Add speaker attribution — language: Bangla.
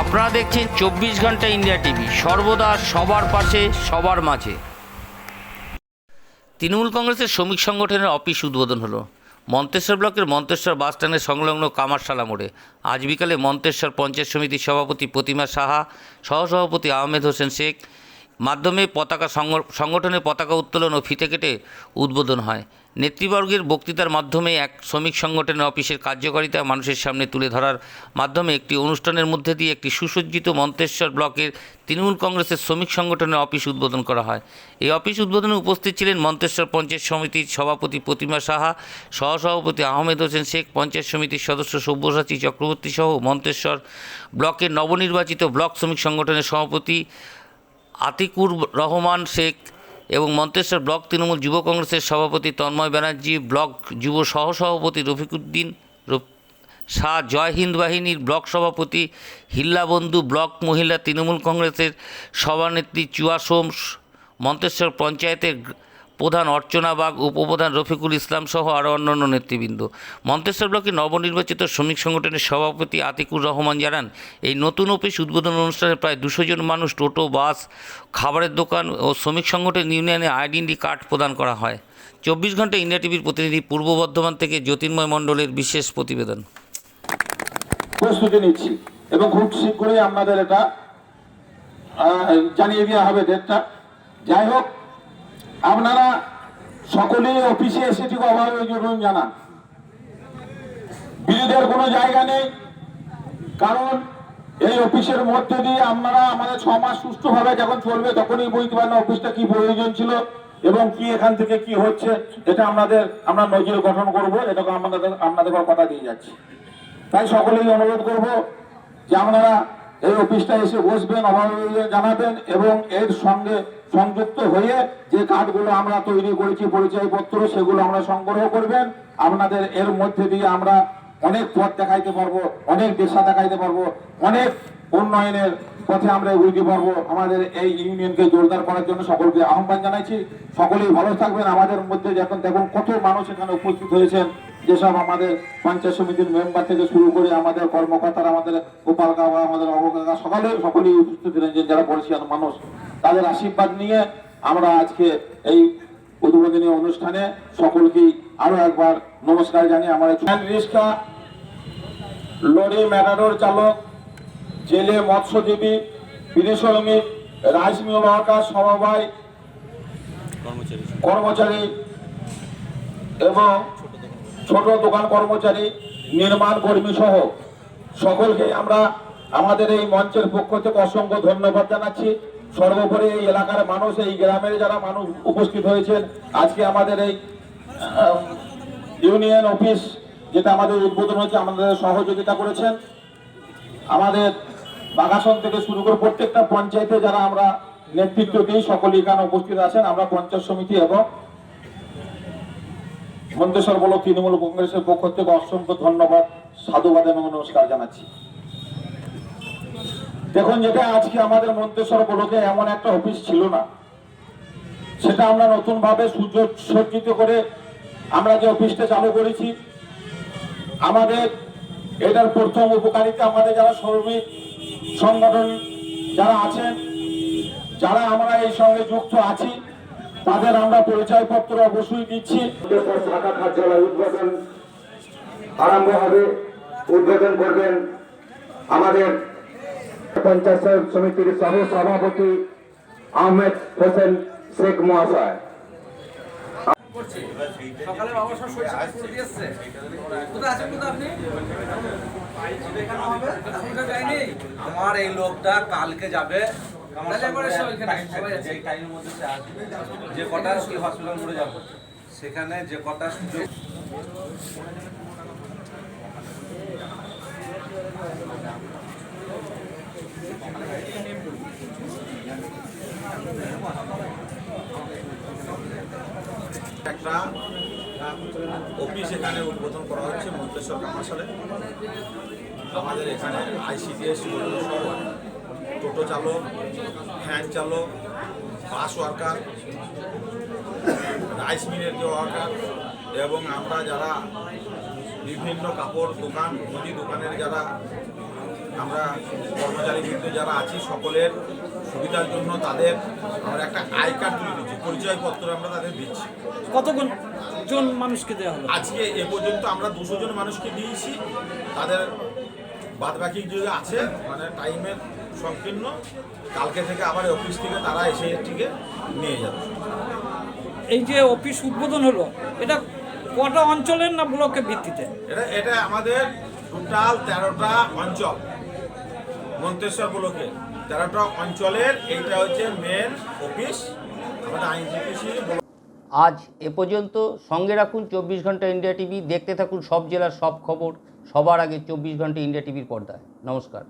Speaker 1: আপনারা দেখছেন চব্বিশ ঘণ্টা ইন্ডিয়া টিভি। সর্বদা সবার পাশে, সবার মাঝে। তৃণমূল কংগ্রেসের শ্রমিক সংগঠনের অফিস উদ্বোধন হলো। মন্তেশ্বর ব্লকের মন্তেশ্বর বাসস্ট্যান্ডের সংলগ্ন কামারশালা মোড়ে। আজ বিকালে মন্তেশ্বর পঞ্চায়েত সমিতির সভাপতি প্রতিমা সাহা, সহসভাপতি আহমেদ হোসেন শেখ মাধ্যমে পতাকা সংগ- সংগঠনের পতাকা উত্তোলন ও ফিতে কেটে উদ্বোধন হয়। নেতৃবর্গের বক্তৃতার মাধ্যমে এক শ্রমিক সংগঠনের অফিসের কার্যকারিতা মানুষের সামনে তুলে ধরার মাধ্যমে একটি অনুষ্ঠানের মধ্যে দিয়ে একটি সুসজ্জিত মন্তেশ্বর ব্লকের তৃণমূল কংগ্রেসের শ্রমিক সংগঠনের অফিস উদ্বোধন করা হয়। এই অফিস উদ্বোধনে উপস্থিত ছিলেন মন্তেশ্বর পঞ্চায়েত সমিতির সভাপতি প্রতিমা সাহা, সহসভাপতি আহমেদ হোসেন শেখ, পঞ্চায়েত সমিতির সদস্য সব্যসাচী চক্রবর্তী সহ মন্তেশ্বর ব্লকের নবনির্বাচিত ব্লক শ্রমিক সংগঠনের সভাপতি আতিকুর রহমান শেখ এবং মন্তেশ্বর ব্লক তৃণমূল যুব কংগ্রেসের সভাপতি তন্ময় ব্যানার্জি, ব্লক যুব সহসভাপতি রফিকুদ্দিন রফ- শাহ জয় হিন্দ বাহিনীর ব্লক সভাপতি হিল্লাবন্ধু ব্লক মহিলা তৃণমূল কংগ্রেসের সভানেত্রী চুয়া সোম, মন্তেশ্বর পঞ্চায়েতের প্রধান অর্চনা বাগ, উপপ্রধান রফিকুল ইসলাম সহ আরও অন্যান্য নেতৃবৃন্দ। মন্তেশ্বর ব্লকের নবনির্বাচিত শ্রমিক সংগঠনের সভাপতি আতিকুর রহমান জানান, এই নতুন অফিস উদ্বোধন অনুষ্ঠানে প্রায় দুশো জন মানুষ টোটো, বাস, খাবারের দোকান ও শ্রমিক সংগঠন ইউনিয়নে আইডেন্টি কার্ড প্রদান করা হয়। চব্বিশ ঘণ্টা ইন্ডিয়া টিভির প্রতিনিধি পূর্ব বর্ধমান থেকে জ্যোতির্ময় মণ্ডলের বিশেষ প্রতিবেদন।
Speaker 2: প্রস্তুতি নিচ্ছি এবং খুব শীঘ্রই আপনাদের এটা জানিয়ে দেওয়া হবে ডেটটা। যাই হোক আপনারা সকলেই অফিসে এসে ঠিক অভাবে জরুন জানান। বিরোধের কোনো জায়গা নেই, কারণ এই অফিসের মধ্যে দিয়ে আপনারা আমাদের ছ মাস সুষ্ঠুভাবে যখন চলবে, তখনই বুঝতে পারেন অফিসটা কি প্রয়োজন ছিল এবং কি এখান থেকে কি হচ্ছে, এটা আমাদের, আমরা নজর গঠন করব, এটাকে আমাদের, আপনাদের কথা দিয়ে যাচ্ছি। তাই সকলেই অনুরোধ করব যে আপনারা এই অফিসটা এসে বসবেন অভাবে জানাবেন এবং এর সঙ্গে সংযুক্ত হয়ে যে কার্ডগুলো আমরা তৈরি করেছি পরিচয়পত্র, সেগুলো আমরা সংগ্রহ করবেন। আপনাদের এর মধ্যে দিয়ে আমরা অনেক পথ দেখাইতে পারব, অনেক দেশা দেখাইতে পারব, অনেক উন্নয়নের পথে আমরা এগোইতে পারব। আমাদের এই ইউনিয়নকে জোরদার করার জন্য সকলকে আহ্বান জানাইছি। সকলেই ভালো থাকবেন। আমাদের মধ্যে যখন দেখুন কত মানুষ এখানে উপস্থিত হয়েছেন। যেসব আমাদের পঞ্চায়েত সমিতির মেম্বার থেকে শুরু করে আমাদের কর্মকর্তারা, আমাদের গোপাল কাকা আমাদের অবকাকা সকলে সকলেই উপস্থিত যে যারা পরিষ্কার মানুষ। তাদের আশীর্বাদ নিয়ে আমরা আজকে এই উদ্বোধনী অনুষ্ঠানে সকলকেই আরও একবার নমস্কার জানিয়ে আমার রিক্সা লরি ম্যাটাডোর চালক জেলে মৎস্যজীবী শ্রমিক রাইস মিল সমবায় কর্মচারী এবং ছোট দোকান কর্মচারী নির্মাণ কর্মী সহ সকলকে আমরা আমাদের এই মঞ্চের পক্ষ থেকে অসংখ্য ধন্যবাদ জানাচ্ছি। সর্বোপরি এই এলাকার মানুষ, এই গ্রামের যারা মানুষ উপস্থিত হয়েছেন, আজকে আমাদের এই ইউনিয়ন অফিস যেটা আমাদের উদ্বোধন হয়েছে, আমাদের সহযোগিতা করেছেন। আমাদের বাগাসন থেকে শুরু করে প্রত্যেকটা পঞ্চায়েতে যারা আমরা নেতৃত্ব দিই সকলে এখানে উপস্থিত আছেন। আমরা পঞ্চায়েত সমিতি এবং মন্তেশ্বর বলক তৃণমূল কংগ্রেসের পক্ষ থেকে অসংখ্য ধন্যবাদ, সাধুবাদ এবং নমস্কার জানাচ্ছি। দেখুন, যেটা আজকে আমাদের মন্তেশ্বর বলকে এমন একটা অফিস ছিল না। সেটা আমরা নতুন ভাবে সুযোগ সজ্জিত করে আমরা যে অফিসটা চালু করেছি, আমাদের এটার প্রথম উপকারিতা আমাদের যারা শ্রমিক সংগঠন যারা আছেন, যারা আমরা এই সঙ্গে যুক্ত আছি, তাদের আমরা পরিচয়পত্র অবশ্যই দিচ্ছি।
Speaker 3: শাখা কার্যালয় উদ্বোধন আরম্ভ হবে, উদ্বোধন করবেন আমাদের পঞ্চায়েত সমিতির সহ সভাপতি আহমেদ হোসেন শেখ মহাশয়।
Speaker 4: সকালে বাবা সব সরিষা ফুল দিয়ে কোথায় আছেন কোথায় আপনি?
Speaker 5: আমার এই লোকটা কালকে যাবে। যে কটা হসপিটাল মোড়ে যাব সেখানে যে কটা সুযোগ
Speaker 6: একটা অফিস এখানে উদ্বোধন করা হচ্ছে মন্তেশ্বর কামাশালে আমাদের এখানে আইসিডিএস টোটো চালক ভ্যান চালক, বাস ওয়ার্কার, রাইস মিলের যে ওয়ার্কার এবং আমরা যারা বিভিন্ন কাপড় দোকান, মুদি দোকানের যারা আমরা কর্মচারী বৃন্দ যারা আছি সকলের সুবিধার জন্য তাদের আমরা একটা আই কার্ড তুলে দিচ্ছি পরিচয়পত্র আমরা তাদের দিচ্ছি।
Speaker 7: কতক্ষণ জন মানুষকে দেওয়া হলো?
Speaker 6: আজকে এ পর্যন্ত আমরা দুশো জন মানুষকে দিয়েছি। তাদের বাদ বাকি যে আছে মানে টাইমের সংকীর্ণ কালকে থেকে আবার অফিস থেকে তারা এসে এটিকে নিয়ে যাবে।
Speaker 7: এই যে অফিস উদ্বোধন হলো এটা কটা অঞ্চলের না ব্লকের ভিত্তিতে?
Speaker 6: এটা এটা আমাদের টোটাল তেরোটা অঞ্চল। মন্তেশ্বর ব্লকে তেরোটা অঞ্চলের, এইটা হচ্ছে মেন অফিস আমাদের আইনজীবী
Speaker 1: আজ এ পর্যন্ত সঙ্গে রাখুন চব্বিশ ঘণ্টা ইন্ডিয়া টিভি। দেখতে থাকুন সব জেলার সব খবর। সবার আগে চব্বিশ ঘণ্টা ইন্ডিয়া টিভির পর্দায়। নমস্কার।